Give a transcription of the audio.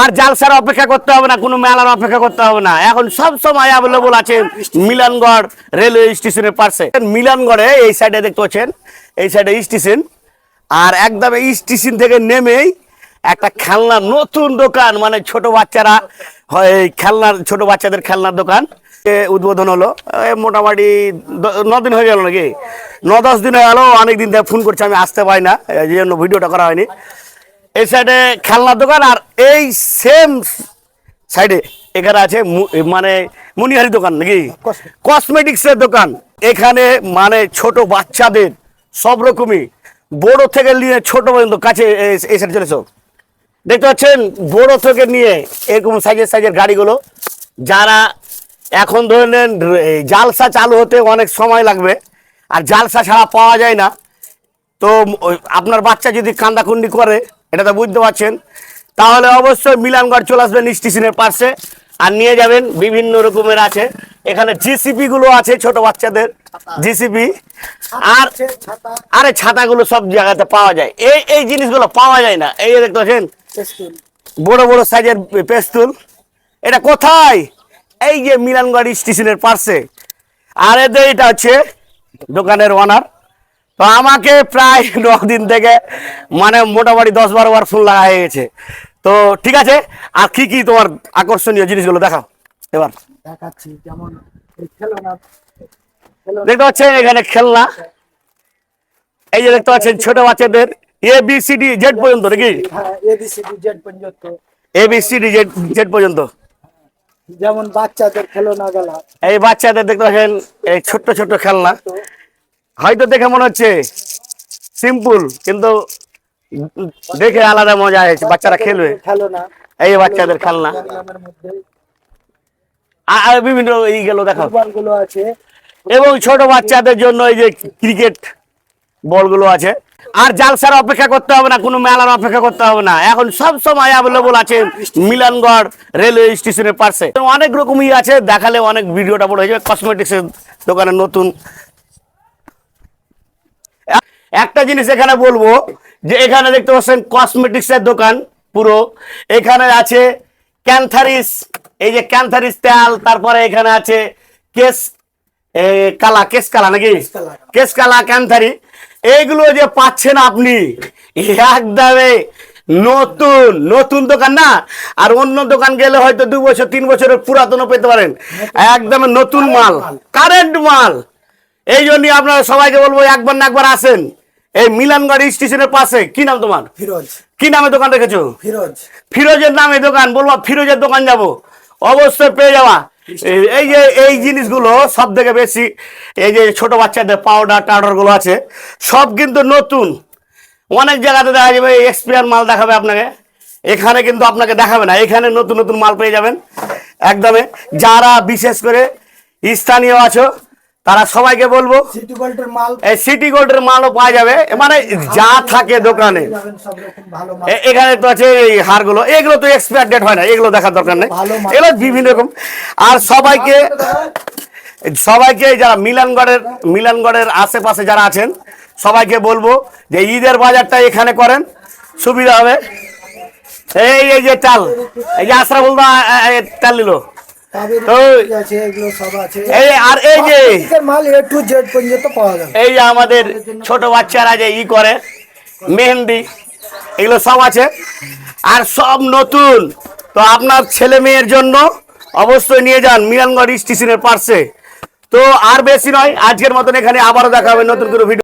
আর জালসার অপেক্ষা করতে হবে না, কোনো মেলার অপেক্ষা করতে হবে না। এখন সব সময় অ্যাভেলেবল আছে মিলনগড় রেলওয়ে স্টেশনের পাশে মিলনগড়ে এই সাইডে দেখতে পাচ্ছেন, এই সাইডে স্টেশন আর একদম স্টেশন থেকে নেমেই একটা খেলনা, নতুন দোকান মানে ছোট বাচ্চারা খেলনার ছোট বাচ্চাদের খেলনার দোকান। উদ্বোধন হলো। মোটামুটি দিন হয়ে গেল নাকি? ন দশ দিন হয়ে গেল অনেক দিন থেকে ফোন করছে, আমি আসতে পারি না, এই জন্য ভিডিওটা করা হয়নি। এই সাইডে খেলনার দোকান আর এই সেম সাইডে এখানে আছে মানে মুনিহারি দোকান নাকি? কসমেটিক্সের দোকান। এখানে মানে ছোট বাচ্চাদের সব রকমই। বড় থেকে নিয়ে ছোট পর্যন্ত কাছে এই- সাইডে চলেছ। দেখতে পাচ্ছেন বড় থেকে নিয়ে এরকম সাইজের সাইজের গাড়িগুলো। যারা এখন ধরে নেন জালসা চালু হতে অনেক সময় লাগবে। আর জালসা ছাড়া পাওয়া যায় না। তো আপনার বাচ্চা যদি কান্দাকুন্ডি করে এটা তো বুঝতে পারছেন। তাহলে অবশ্যই মিলানগড় চলে আসবেন স্টেশনের পাশে। আর নিয়ে যাবেন বিভিন্ন রকমের আছে। এখানে জিসিপি গুলো আছে ছোট বাচ্চাদের। জিসিপি আর আরে ছাতাগুলো সব জায়গাতে পাওয়া যায়। এই এই জিনিসগুলো পাওয়া যায় না। এই দেখতে পাচ্ছেন? বড় বড় সাইজের পেস্তুল। এটা কোথায়? এই যে মিলানগড় স্টেশনের পাশে। আর এদের এটা হচ্ছে দোকানের ওনার তো আমাকে প্রায় দিন থেকে মানে মোটামুটি দশ বারো বার ফোন লাগা হয়ে গেছে। তো ঠিক আছে আর কি কি তোমার আকর্ষণীয় জিনিসগুলো দেখাও এবার। দেখাচ্ছি যেমন দেখতে পাচ্ছেন এখানে খেলনা। এই যে দেখতে পাচ্ছেন ছোট বাচ্চাদের A B C D Z পর্যন্ত নাকি? A B C D Z Z পর্যন্ত। যেমন বাচ্চাদের খেলনা গেলা। এই বাচ্চাদের দেখতে পাচ্ছেন এই ছোট্ট ছোট্ট খেলনা। হয়তো দেখে মনে হচ্ছে সিম্পল কিন্তু দেখে আলাদা মজা হয়েছে বাচ্চারা খেলবে। এই বাচ্চাদের খেলনা। আর বিভিন্ন এই গেল দেখো। আছে। এবং ছোট বাচ্চাদের জন্য এই যে ক্রিকেট বলগুলো আছে। আর জালসার অপেক্ষা করতে হবে না কোনো মেলার অপেক্ষা করতে হবে না। এখন সব সময় অ্যাভেলেবল আছে মিলনগড় রেলওয়ে স্টেশনের পাশে। অনেক রকমই আছে দেখালে অনেক ভিডিওটা বড় হয়ে যাবে। কসমেটিক্সের দোকানে নতুন একটা জিনিস এখানে বলব যে এখানে দেখতে পাচ্ছেন কসমেটিক্সের দোকান পুরো। এখানে আছে ক্যান্থারিস এই যে ক্যান্থারিস তেল তারপরে এখানে আছে কেস কালা কেস কালা নাকি। কেস কালা। ক্যান্থারি এইগুলো যে পাচ্ছেন আপনি একদমে নতুন নতুন দোকান না? আর অন্য দোকান গেলে হয়তো দু বছর তিন বছরের পুরাতনও পেতে পারেন। একদম নতুন মাল কারেন্ট মাল। এই জন্যই আপনারা সবাইকে বলব একবার না একবার আসেন। এই মিলানগড় স্টেশনের পাশে কি নাম তোমার? ফিরোজ। কি নামে দোকান রেখেছো? ফিরোজ। ফিরোজের নামে দোকান বলব ফিরোজের দোকান যাব। অবশ্যই পেয়ে যাওয়া এই- এই যে এই জিনিসগুলো সব থেকে বেশি এই যে ছোট বাচ্চাদের পাউডার টাউডারগুলো আছে সব কিন্তু নতুন। অনেক জায়গাতে দেখা যাবে এক্সপিয়ার মাল দেখাবে আপনাকে। এখানে কিন্তু আপনাকে দেখাবে না এখানে নতুন নতুন মাল পেয়ে যাবেন। একদমে যারা বিশেষ করে স্থানীয় আছো তারা সবাইকে বলব সিটি গোল্ডের মাল এই সিটি গোল্ডের মালও পাওয়া যাবে। মানে যা থাকে দোকানে। এখানে তো আছে এই হারগুলো। এগুলো তো এক্সপায়ার ডেট হয় না এগুলো দেখার দরকার নেই। এগুলো বিভিন্ন রকম। আর সবাইকে সবাইকে যারা মিলানগড়ের মিলানগড়ের আশেপাশে যারা আছেন সবাইকে বলব যে ঈদের বাজারটা এখানে করেন। সুবিধা হবে। এই এই যে চাল এই যে এ, এ, চাল নিল। আর এই যে এই যে আমাদের ছোট বাচ্চারা যে ই করে মেহেন্দি এগুলো সব আছে। আর সব নতুন। তো আপনার ছেলে মেয়ের জন্য অবশ্যই নিয়ে যান মিরানগড় স্টেশনের পাশে। তো আর বেশি নয় আজকের মতন এখানে আবারও দেখা হবে নতুন করে ভিডিও